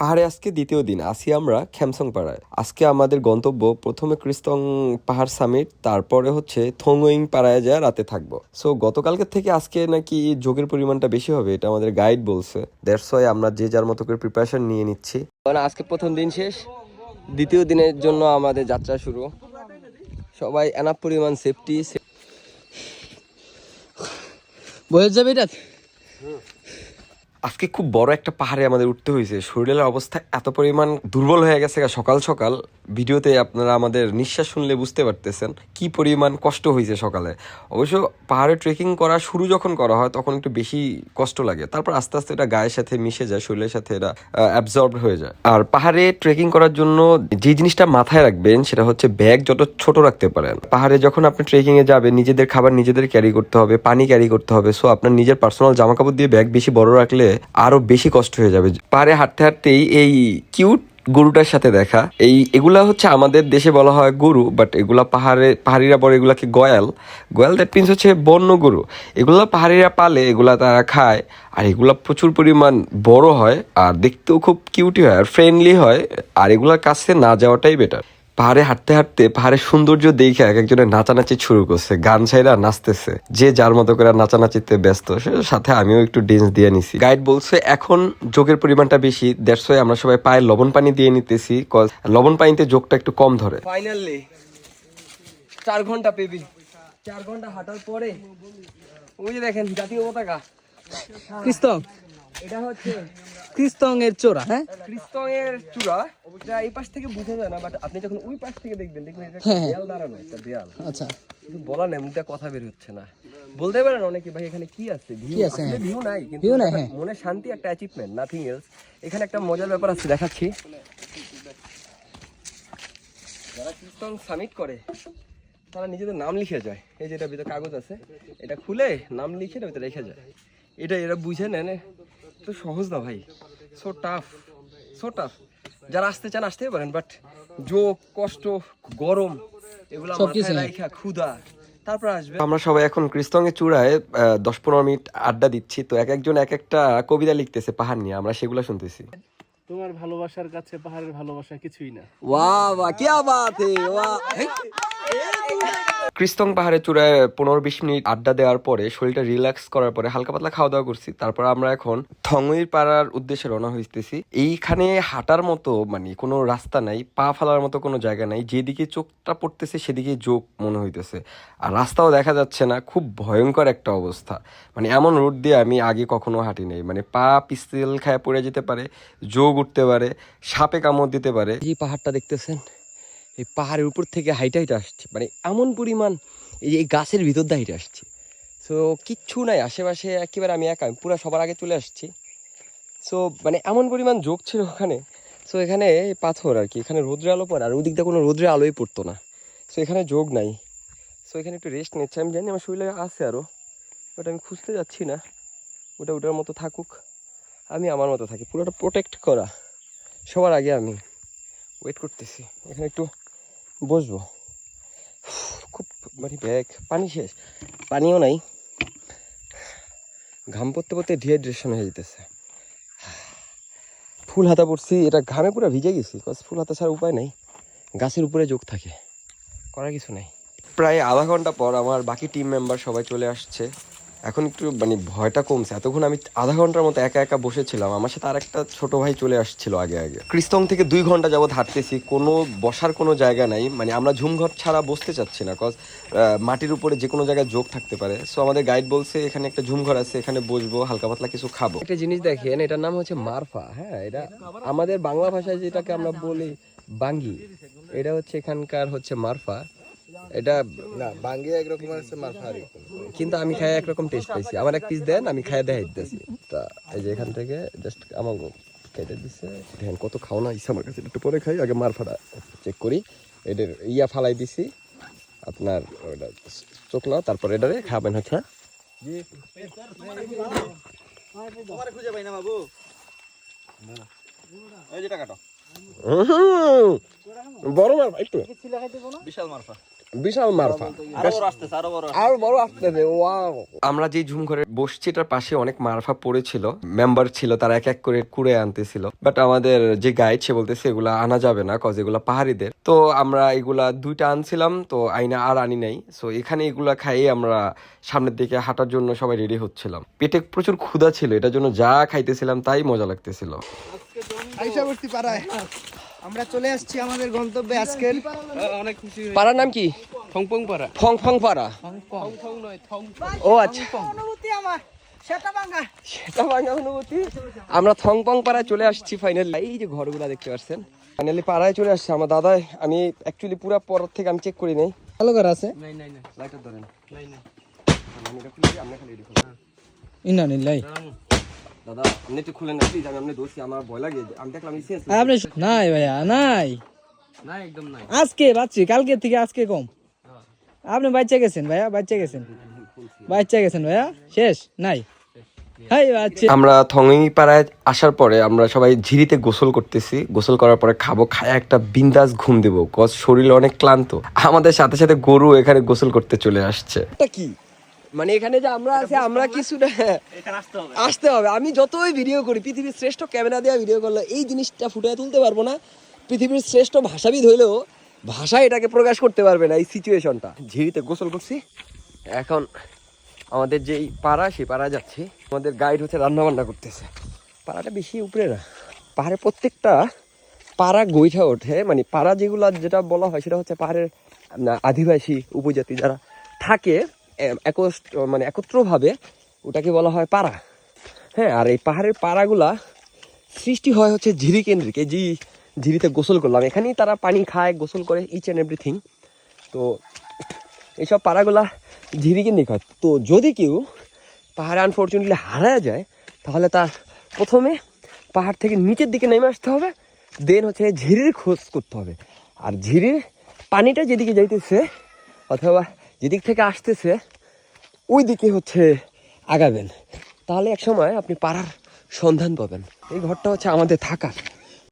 পাহাড়ে আজকে দ্বিতীয় দিন আসি আমরা খ্যামসং পাড়ায় আজকে আমাদের গন্তব্য প্রথমে ক্রিস্তং পাহাড় সামিট তারপরে হচ্ছে থংওয়িং পাড়ায় যা রাতে থাকব। সো গতকালকে থেকে আজকে নাকি যোগের পরিমাণটা বেশি হবে এটা আমাদের গাইড বলছে। দ্যাটস ওয়াই আমরা যে যার মতো করে প্রিপারেশন নিয়ে নিচ্ছি। আজকে প্রথম দিন শেষ দ্বিতীয় দিনের জন্য আমাদের যাত্রা শুরু। সবাই এনাফ পরিমাণ সেফটি বয়ে যাবে এটা? আজকে খুব বড় একটা পাহাড়ে আমাদের উঠতে হয়েছে। শরীরের অবস্থা এত পরিমাণ দুর্বল হয়ে গেছে সকাল সকাল। ভিডিওতে আপনারা আমাদের নিঃশ্বাস শুনলে বুঝতে পারতেছেন কি পরিমাণ কষ্ট হয়েছে সকালে। অবশ্য পাহাড়ে ট্রেকিং করা শুরু যখন করা হয়, তখন একটু বেশি কষ্ট লাগে। তারপর আস্তে আস্তে এটা গায়ের সাথে মিশে যায়, শরীরের সাথে এটা অ্যাবজর্ব হয়ে যায়। আর পাহাড়ে ট্রেকিং করার জন্য যে জিনিসটা মাথায় রাখবেন, সেটা হচ্ছে ব্যাগ যত ছোট রাখতে পারেন। পাহাড়ে যখন আপনি ট্রেকিং এ যাবেন, নিজেদের খাবার নিজেদের ক্যারি করতে হবে, পানি ক্যারি করতে হবে। সো আপনার নিজের পার্সোনাল জামা কাপড় দিয়ে ব্যাগ বেশি বড় রাখলে আরও বেশি কষ্ট হয়ে যাবে। পাহাড়ে হাঁটতে হাঁটতেই এই কিউট গরুটার সাথে দেখা। এই এগুলা হচ্ছে আমাদের দেশে বলা হয় গরু বাট এগুলা পাহাড়ে, পাহাড়িরা বলে এগুলাকে গয়াল। গয়াল দ্যাট মিনস হচ্ছে বন্য গরু। এগুলা পাহাড়িরা পালে, এগুলা তারা খায়, আর এগুলা প্রচুর পরিমাণ বড় হয়, আর দেখতেও খুব কিউটি হয়, আর ফ্রেন্ডলি হয়, আর এগুলার কাছে না যাওয়াটাই বেটার পাহাড়ে হাঁটতে হাঁটতে পাহাড়ের সৌন্দর্য দেখে এক একজনের নাচানাচি শুরু করছে, গান ছাইরা নাচতেছে। যে যার মতো করে নাচানাচিতে ব্যস্ত, সে সাথে আমিও একটু ডেন্স দিয়ে নিছি। গাইড বলছে, এখন যোগের পরিমাণটা বেশি দেড়শ আমরা সবাই পায়ে লবণ পানি দিয়ে নিতেছি লবণ পানিতে যোগটা একটু কম ধরে। ফাইনালি চার ঘণ্টা পেবি। চার ঘণ্টা হাঁটার পরে, ওই দেখেন জাতীয় পতাকা। এটা হচ্ছে ক্রিস্তং এর চোরা হ্যাঁ? ক্রিস্তং এর চূড়া। এটা এই পাশ থেকে বোঝা যায় না বাট আপনি যখন ওই পাশ থেকে দেখবেন দেখবেন এটা হ্যাঁ, হ্যাঁ। দেয়াল দাঁড়ানো একটা দেয়াল। আচ্ছা। কিন্তু বলা নেই মুখটা কথা বের হচ্ছে না। বলতে পারেন অনেকে ভাই এখানে কি আছে? ভিউ আছে, হ্যাঁ। ভিউ নাই কিন্তু View নাই, হ্যাঁ। মনে শান্তি একটা অ্যাচিভমেন্ট নাথিং এলস এখানে একটা মজার ব্যাপার আছে দেখাচ্ছি। যারা কীর্তন সামিট করে তারা নিজেদের নাম লিখে যায়। এই যে এটা ভিতরে কাগজ আছে এটা খুলে নাম লিখে এটা ভিতরে রেখে যায়। এটা এরা বুঝে নেন এত সহজ না ভাই? সো টাফ সো টাফ যারা আসতে চান আসতেই পারেন বাট জো কষ্ট গরম এগুলো মাথায় রাখা ক্ষুধা। তারপর আসবে আমরা সবাই এখন ক্রিস্তঙ্গে চূড়ায় দশ পনেরো মিনিট আড্ডা দিচ্ছি। তো এক একজন এক একটা কবিতা লিখতেছে পাহাড় নিয়ে আমরা সেগুলো শুনতেছি। তোমার ভালোবাসার কাছে পাহাড়ের ভালোবাসা কিছুই না। ওয়া বা কি আবাদ ওয়া। ক্রিস্তং পাহাড়ের চূড়ায় পনেরো বিশ মিনিট আড্ডা দেওয়ার পরে শরীরটা রিল্যাক্স করার পরে হালকা পাতলা খাওয়া দাওয়া করছি। তারপর আমরা এখন থংইর পাড়ার উদ্দেশ্যে রওনা হইতেছি। এইখানে হাঁটার মতো মানে কোনো রাস্তা নাই, পা ফেলার মতো কোনো জায়গা নাই। যেদিকে চোখটা পড়তেছে সেদিকে যোগ মনে হইতেছে। আর রাস্তাও দেখা যাচ্ছে না, খুব ভয়ঙ্কর একটা অবস্থা। মানে এমন রোড দিয়ে আমি আগে কখনো হাঁটি নাই। মানে পা পিস্তেল খায় পড়ে যেতে পারে যোগ উঠতে পারে, সাপে কামড় দিতে পারে। এই পাহাড়টা দেখতেছেন? এই পাহাড়ের উপর থেকে হাইটা হাইটা আসছে। মানে এমন পরিমাণ এই এই গাছের ভিতর দিয়ে হাইটে আসছে। সো কিচ্ছু নাই, আশেপাশে একেবারে আমি একা পুরো সবার আগে চলে আসছি। সো মানে এমন পরিমাণ যোগ ছিল ওখানে। সো এখানে পাথর আর কি, এখানে রোদ্রে আলো পড়ে, আর ওদিকটা কোনো রোদ্রে আলোই পড়তো না। সো এখানে যোগ নাই। সো এখানে একটু রেস্ট নিচ্ছে। আমি জানি আমার শরীরে আছে আরও বাট আমি খুঁজতে যাচ্ছি না। ওটা ওটার মতো থাকুক। আমি আমার মতো থাকি। পুরোটা প্রোটেক্ট করা। সবার আগে আমি। ওয়েট করতেছি। এখানে একটু বসবো। খুব মানে ব্যাগ পানি শেষ। পানিও নাই। ঘাম পড়তে পড়তে ডিহাইড্রেশন হয়ে যেতেছে। ফুল হাতা পড়ছি, এটা ঘামে পুরো ভিজে গেছি কজ ফুল হাতা ছাড়া উপায় নাই। গাছের উপরে যোগ থাকে। করার কিছু নাই। প্রায় আধা ঘণ্টা পর আমার বাকি টিম মেম্বার সবাই চলে আসছে। এখন একটু মানে ভয়টা কমছে। এতক্ষণ আমি আধা ঘণ্টার মতো একা একা বসেছিলাম। আমার সাথে আর একটা ছোট ভাই চলে আসছিল আগে আগে। ক্রিস্তং থেকে দুই ঘণ্টা যাবত হাঁটতেছি। কোনো বসার কোনো জায়গা নাই। মানে আমরা ঝুমঘর ছাড়া বসতে চাচ্ছি না। কজ মাটির উপরে যে কোনো জায়গায় যোগ থাকতে পারে। সো আমাদের গাইড বলছে, এখানে একটা ঝুমঘর আছে। এখানে বসবো, হালকা পাতলা কিছু খাব। একটা জিনিস দেখেন, এটার নাম হচ্ছে মারফা। হ্যাঁ এটা আমাদের বাংলা ভাষায় যেটাকে আমরা বলি বাঙ্গি, এটা হচ্ছে এখানকার হচ্ছে মারফা। এটা না বাঙ্গি একরকম আছে কিন্তু আমি খাই একরকম টেস্ট পাইছি। আমার এক পিস দেন আমি খাই দেখাই দিতেছি। তা এই যে এখান থেকে জাস্ট আমার কেটে দেখেন কত খাও না আমার কাছে। একটু পরে খাই আগে মার ফাটা চেক করি। এটার ইয়া ফালাই দিছি। আপনার ওটা চোখ নাও তারপর এটারে খাবেন হচ্ছে। খুঁজে পাই না বাবু। এই যে টাকাটা। বড় মার একটু। বিশাল মারফা। বিশাল মারফা আর বড় আসতেছে ওয়াও। আমরা যে ঝুম ঘরে বসছি এটার পাশে অনেক মারফা পড়েছিল। মেম্বার ছিল তারা এক এক করে কুড়ে আনতেছিল। বাট আমাদের যে গাইড সে বলতেছে এগুলা আনা যাবে না কজ এগুলা পাহাড়িদের। তো আমরা এগুলা দুইটা আনছিলাম তো আইনা আর আনি নাই। সো এখানে এগুলা খাইয়ে আমরা সামনের দিকে হাঁটার জন্য সবাই রেডি হচ্ছিলাম। পেটে প্রচুর ক্ষুধা ছিল এটার জন্য যা খাইতেছিলাম তাই মজা লাগতেছিল। আইসাবর্তী পাড়ায়। আমরা চলে আসছি আমাদের গন্তব্যে আজকের অনেক খুশি পাড়ার নাম কি? ফংফং পাড়া। ফং ফং পাড়া। থং ও আচ্ছা। অনুভূতি আমার। সেটা ভাঙা অনুভূতি? আমরা থংপং পাড়ায় চলে আসছি ফাইনালি এই যে ঘরগুলা দেখতে পাচ্ছেন ফাইনালি পাড়ায় চলে আসছে। আমার দাদাই আমি অ্যাকচুয়ালি পুরো পর থেকে আমি চেক করি নাই। ভালো করে আছে? লাইটার ধরেন। নাই নাই। খুলে না প্লিজ আমি আপনি দোষী আমার ভয় লাগে। আমি দেখলাম আমি শেষ আপনি নাই ভাইয়া নাই। নাই একদম নাই। আজকে বাচ্চি কালকে থেকে আজকে কম। আপনি বাচ্চা গেছেন ভাইয়া বাচ্চা গেছেন। বাচ্চা গেছেন ভাইয়া? শেষ? নাই? আমরা থঙ্গি পাড়ায় আসার পরে আমরা সবাই ঝিরিতে গোসল করতেছি। গোসল করার পরে খাব খায় একটা বিন্দাস ঘুম দেবো। কজ শরীর অনেক ক্লান্ত। আমাদের সাথে সাথে গরু এখানে গোসল করতে চলে আসছে। এটা কি? মানে এখানে যে আমরা আছি আমরা কিছু না। আসতে হবে। আমি যতই ভিডিও করি পৃথিবীর শ্রেষ্ঠ ক্যামেরা দেওয়া ভিডিও করলে এই জিনিসটা ফুটিয়ে তুলতে পারব না। পৃথিবীর শ্রেষ্ঠ ভাষাবিদ হইলেও ভাষা এটাকে প্রকাশ করতে পারবে না এই সিচুয়েশনটা ঝিরিতে গোসল করছি। এখন আমাদের যেই পাড়া সেই পাড়া যাচ্ছি। আমাদের গাইড হচ্ছে রান্না বান্না করতেছে। পাড়াটা বেশি উপরে না। পাহাড়ের প্রত্যেকটা পাড়া গৈঠা ওঠে। মানে পাড়া যেগুলো যেটা বলা হয় সেটা হচ্ছে পাহাড়ের না, আদিবাসী উপজাতি যারা থাকে মানে একত্রভাবে ওটাকে বলা হয় পাড়া। হ্যাঁ আর এই পাহাড়ের পাড়াগুলা সৃষ্টি হয় হচ্ছে ঝিরি কেন্দ্রিক। এই যে ঝিরিতে গোসল করলাম, এখানেই তারা পানি খায়, গোসল করে ইচ অ্যান্ড এভরিথিং তো এইসব পাড়াগুলা ঝিরি কেন্দ্রিক হয়। তো যদি কেউ পাহাড়ে আনফর্চুনেটলি হারা যায়, তাহলে তার প্রথমে পাহাড় থেকে নিচের দিকে নেমে আসতে হবে দেন হচ্ছে ঝিরির খোঁজ করতে হবে। আর ঝিরির পানিটা যেদিকে যাইতেছে, অথবা যেদিক থেকে আসতেছে ওই দিকে হচ্ছে আগাবেন। তাহলে এক সময় আপনি পাড়ার সন্ধান পাবেন। এই ঘরটা হচ্ছে আমাদের থাকার।